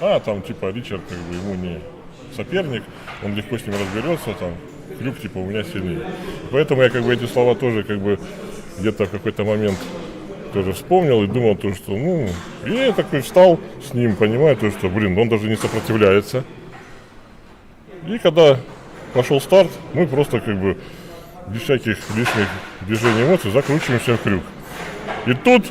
а там типа Ричард как бы ему не соперник, он легко с ним разберется, там Крюк типа у меня сильнее. Поэтому я как бы эти слова тоже как бы где-то в какой-то момент тоже вспомнил и думал то, что ну, и я такой встал с ним, понимаю то, что, блин, он даже не сопротивляется. И когда пошел старт, мы просто как бы без всяких лишних движений эмоций закручиваемся в крюк. И тут,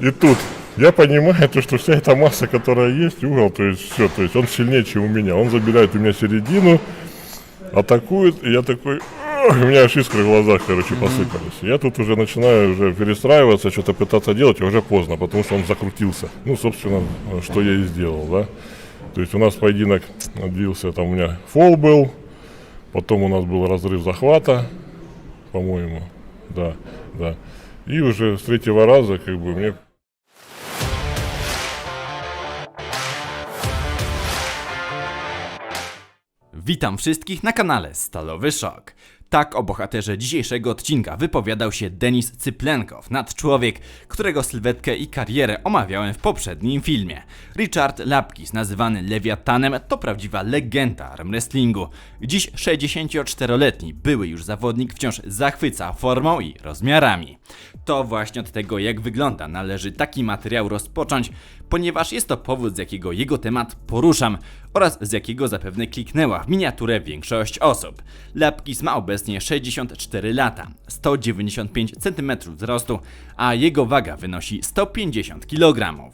и тут я понимаю, то, что вся эта масса, которая есть, угол, то есть все, то есть он сильнее, чем у меня. Он забирает у меня середину, атакует, и я такой, у меня аж искры в глазах, короче, посыпались. Я тут уже начинаю уже перестраиваться, что-то пытаться делать, а уже поздно, потому что он закрутился. Ну, собственно, что я и сделал, да. То есть у нас поединок длился, там у меня фол был, потом у нас был разрыв захвата, по-моему, да, да. И уже с третьего раза, как бы, мне Witam wszystkich na kanale Stalowy Szok. Tak o bohaterze dzisiejszego odcinka wypowiadał się Denis Cyplenkow, nadczłowiek, którego sylwetkę i karierę omawiałem w poprzednim filmie. Richard Lapkis, nazywany Lewiatanem, to prawdziwa legenda armwrestlingu. Dziś 64-letni były już zawodnik wciąż zachwyca formą i rozmiarami. To właśnie od tego jak wygląda należy taki materiał rozpocząć, ponieważ jest to powód z jakiego jego temat poruszam oraz z jakiego zapewne kliknęła w miniaturę większość osób. Lapkis ma obecnie 64 lata, 195 cm wzrostu, a jego waga wynosi 150 kg.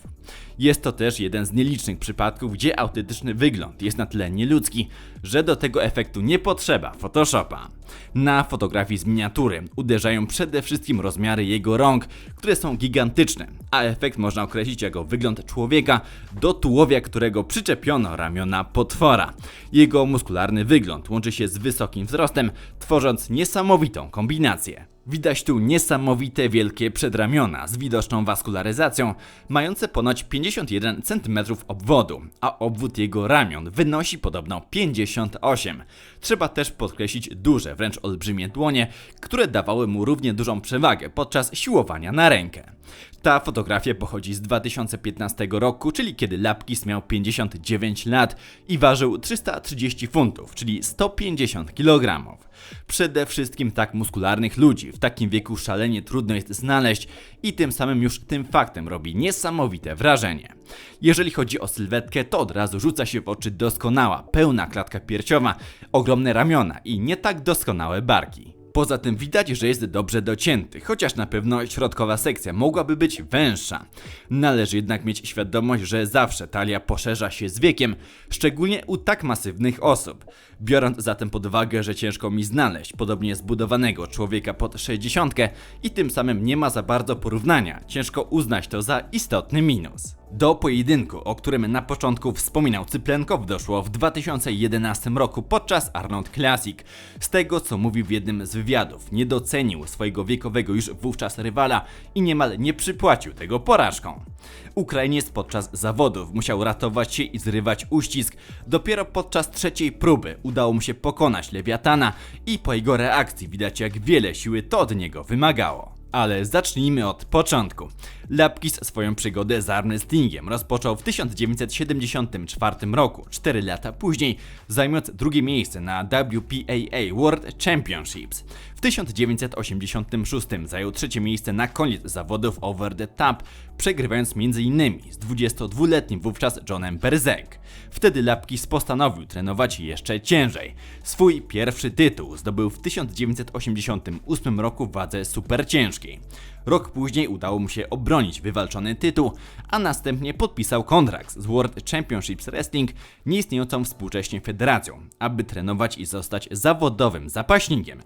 Jest to też jeden z nielicznych przypadków, gdzie autentyczny wygląd jest na tyle nieludzki, że do tego efektu nie potrzeba Photoshopa. Na fotografii z miniatury uderzają przede wszystkim rozmiary jego rąk, które są gigantyczne, a efekt można określić jako wygląd człowieka, do tułowia którego przyczepiono ramiona potwora. Jego muskularny wygląd łączy się z wysokim wzrostem, tworząc niesamowitą kombinację. Widać tu niesamowite wielkie przedramiona z widoczną waskularyzacją, mające ponoć 51 cm obwodu, a obwód jego ramion wynosi podobno 58. Trzeba też podkreślić duże, wręcz olbrzymie dłonie, które dawały mu równie dużą przewagę podczas siłowania na rękę. Ta fotografia pochodzi z 2015 roku, czyli kiedy Lapkis miał 59 lat i ważył 330 funtów, czyli 150 kg. Przede wszystkim tak muskularnych ludzi w takim wieku szalenie trudno jest znaleźć i tym samym już tym faktem robi niesamowite wrażenie. Jeżeli chodzi o sylwetkę, to od razu rzuca się w oczy doskonała, pełna klatka piersiowa, ogromne ramiona i nie tak doskonałe barki. Poza tym widać, że jest dobrze docięty, chociaż na pewno środkowa sekcja mogłaby być węższa. Należy jednak mieć świadomość, że zawsze talia poszerza się z wiekiem, szczególnie u tak masywnych osób. Biorąc zatem pod uwagę, że ciężko mi znaleźć podobnie zbudowanego człowieka pod 60 i tym samym nie ma za bardzo porównania, ciężko uznać to za istotny minus. Do pojedynku, o którym na początku wspominał Cyplenkow, doszło w 2011 roku podczas Arnold Classic. Z tego, co mówił w jednym z wywiadów, nie docenił swojego wiekowego już wówczas rywala i niemal nie przypłacił tego porażką. Ukrainiec podczas zawodów musiał ratować się i zrywać uścisk. Dopiero podczas trzeciej próby udało mu się pokonać Lewiatana i po jego reakcji widać jak wiele siły to od niego wymagało. Ale zacznijmy od początku. Lapkis swoją przygodę z armwrestlingiem rozpoczął w 1974 roku, 4 lata później, zajmując drugie miejsce na WPAA World Championships. W 1986 zajął trzecie miejsce na koniec zawodów Over the Top, przegrywając m.in. z 22-letnim wówczas Johnem Berzek. Wtedy Lapkis postanowił trenować jeszcze ciężej. Swój pierwszy tytuł zdobył w 1988 roku w wadze superciężkiej. Rok później udało mu się obronić wywalczony tytuł, a następnie podpisał kontrakt z World Championships Wrestling, nieistniejącą współcześnie federacją, aby trenować i zostać zawodowym zapaśnikiem.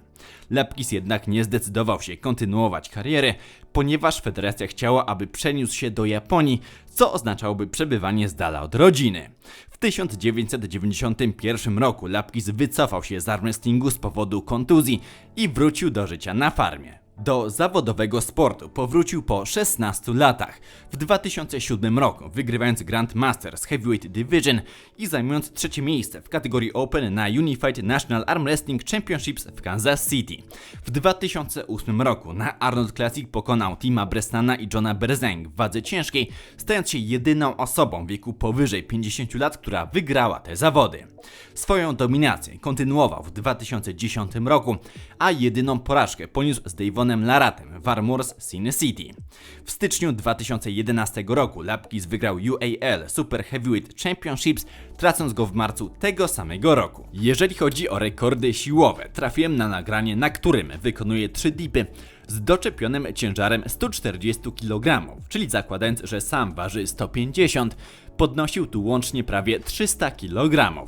Lapkis jednak nie zdecydował się kontynuować kariery, ponieważ federacja chciała, aby przeniósł się do Japonii, co oznaczałoby przebywanie z dala od rodziny. W 1991 roku Lapkis wycofał się z armwrestlingu z powodu kontuzji i wrócił do życia na farmie. Do zawodowego sportu powrócił po 16 latach. W 2007 roku wygrywając Grand Masters Heavyweight Division i zajmując trzecie miejsce w kategorii Open na Unified National Arm Wrestling Championships w Kansas City. W 2008 roku na Arnold Classic pokonał Tima Bresnana i Johna Berzeng w wadze ciężkiej, stając się jedyną osobą w wieku powyżej 50 lat, która wygrała te zawody. Swoją dominację kontynuował w 2010 roku, a jedyną porażkę poniósł z Davonem Laratem w Armors Sin City. W styczniu 2011 roku Lapkis wygrał UAL Super Heavyweight Championships, tracąc go w marcu tego samego roku. Jeżeli chodzi o rekordy siłowe, trafiłem na nagranie, na którym wykonuje 3 dipy z doczepionym ciężarem 140 kg, czyli zakładając, że sam waży 150, podnosił tu łącznie prawie 300 kg.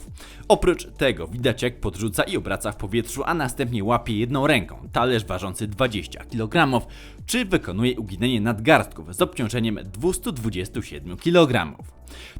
Oprócz tego widać jak podrzuca i obraca w powietrzu, a następnie łapie jedną ręką talerz ważący 20 kg, czy wykonuje uginanie nadgarstków z obciążeniem 227 kg.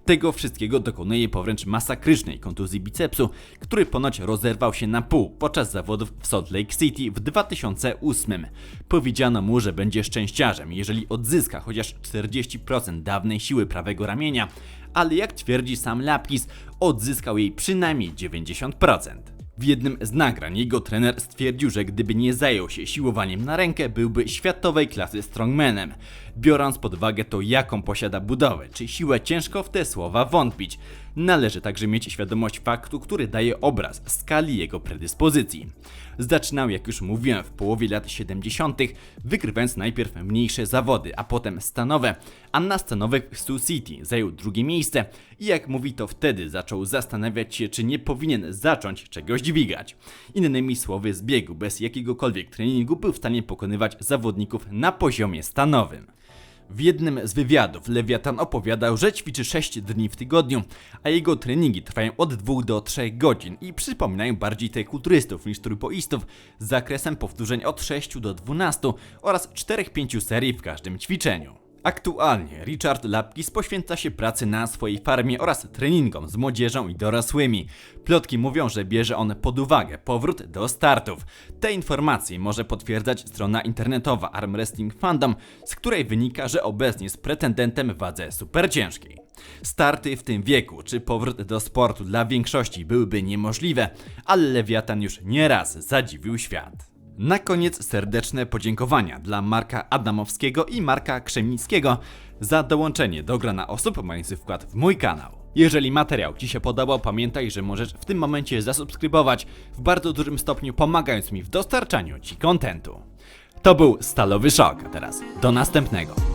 Tego wszystkiego dokonuje po wręcz masakrycznej kontuzji bicepsu, który ponoć rozerwał się na pół podczas zawodów w Salt Lake City w 2008. Powiedziano mu, że będzie szczęściarzem, jeżeli odzyska chociaż 40% dawnej siły prawego ramienia, ale jak twierdzi sam Lapkis, odzyskał jej przynajmniej 90%. W jednym z nagrań jego trener stwierdził, że gdyby nie zajął się siłowaniem na rękę, byłby światowej klasy strongmanem. Biorąc pod uwagę to, jaką posiada budowę czy siłę, ciężko w te słowa wątpić. Należy także mieć świadomość faktu, który daje obraz skali jego predyspozycji. Zaczynał, jak już mówiłem, w połowie lat 70., wygrywając najpierw mniejsze zawody, a potem stanowe, a na stanowych w Sioux City zajął drugie miejsce i jak mówi to wtedy zaczął zastanawiać się, czy nie powinien zacząć czegoś dźwigać. Innymi słowy, z biegu bez jakiegokolwiek treningu był w stanie pokonywać zawodników na poziomie stanowym. W jednym z wywiadów Lewiatan opowiadał, że ćwiczy 6 dni w tygodniu, a jego treningi trwają od 2 do 3 godzin i przypominają bardziej kulturystów niż trójpoistów z zakresem powtórzeń od 6 do 12 oraz 4-5 serii w każdym ćwiczeniu. Aktualnie Richard Lapkis poświęca się pracy na swojej farmie oraz treningom z młodzieżą i dorosłymi. Plotki mówią, że bierze on pod uwagę powrót do startów. Te informacje może potwierdzać strona internetowa Arm Wrestling Fandom, z której wynika, że obecnie jest pretendentem w wadze superciężkiej. Starty w tym wieku czy powrót do sportu dla większości byłyby niemożliwe, ale Lewiatan już nieraz zadziwił świat. Na koniec serdeczne podziękowania dla Marka Adamowskiego i Marka Krzemnickiego za dołączenie do grona osób mających wkład w mój kanał. Jeżeli materiał Ci się podobał, pamiętaj, że możesz w tym momencie zasubskrybować, w bardzo dużym stopniu pomagając mi w dostarczaniu Ci kontentu. To był Stalowy Szok, a teraz do następnego.